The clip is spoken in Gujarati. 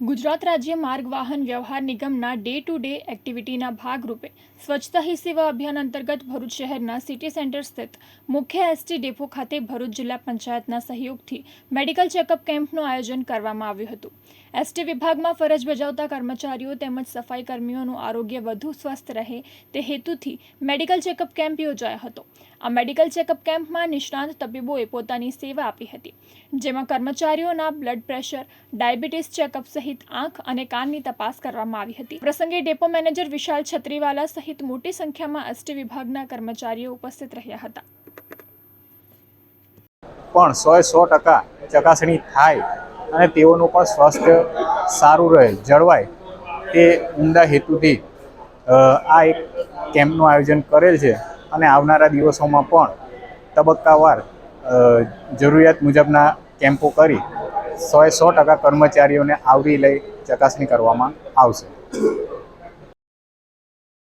ગુજરાત રાજ્ય માર્ગ વાહન વ્યવહાર નિગમના ડે ટુ ડે એક્ટિવિટીના ભાગરૂપે સ્વચ્છતા હી સેવા અભિયાન અંતર્ગત ભરૂચ શહેરના સિટી સેન્ટર સ્થિત મુખ્ય એસટી ડેપો ખાતે ભરૂચ જિલ્લા પંચાયતના સહયોગથી મેડિકલ ચેકઅપ કેમ્પનું આયોજન કરવામાં આવ્યું હતું. એસટી વિભાગમાં ફરજ બજાવતા કર્મચારીઓ તેમજ સફાઈ કર્મીઓનું આરોગ્ય વધુ સ્વસ્થ રહે તે હેતુથી મેડિકલ ચેકઅપ કેમ્પ યોજાયો હતો. આ મેડિકલ ચેકઅપ કેમ્પમાં નિષ્ણાંત તબીબોએ પોતાની સેવા આપી હતી, જેમાં કર્મચારીઓના બ્લડ પ્રેશર, ડાયાબિટીસ ચેકઅપ સહિત આંખ અને કાનની તપાસ કરવામાં આવી હતી. પ્રસંગે ડેપો મેનેજર વિશાલ છત્રીવાલા સહિત મોટી સંખ્યામાં એસટી વિભાગના કર્મચારીઓ ઉપસ્થિત રહ્યા હતા. પણ સોએ સો ટકા ચકાસણી થાય અને તેઓનું પણ સ્વાસ્થ્ય સારું રહે, જળવાય તે ઉમદા હેતુથી આ એક કેમ્પનું આયોજન કરેલ છે. અને આવનારા દિવસોમાં પણ તબક્કાવાર જરૂરિયાત મુજબના કેમ્પો કરી સોએ સો ટકા કર્મચારીઓને આવરી લઈ ચકાસણી કરવામાં આવશે.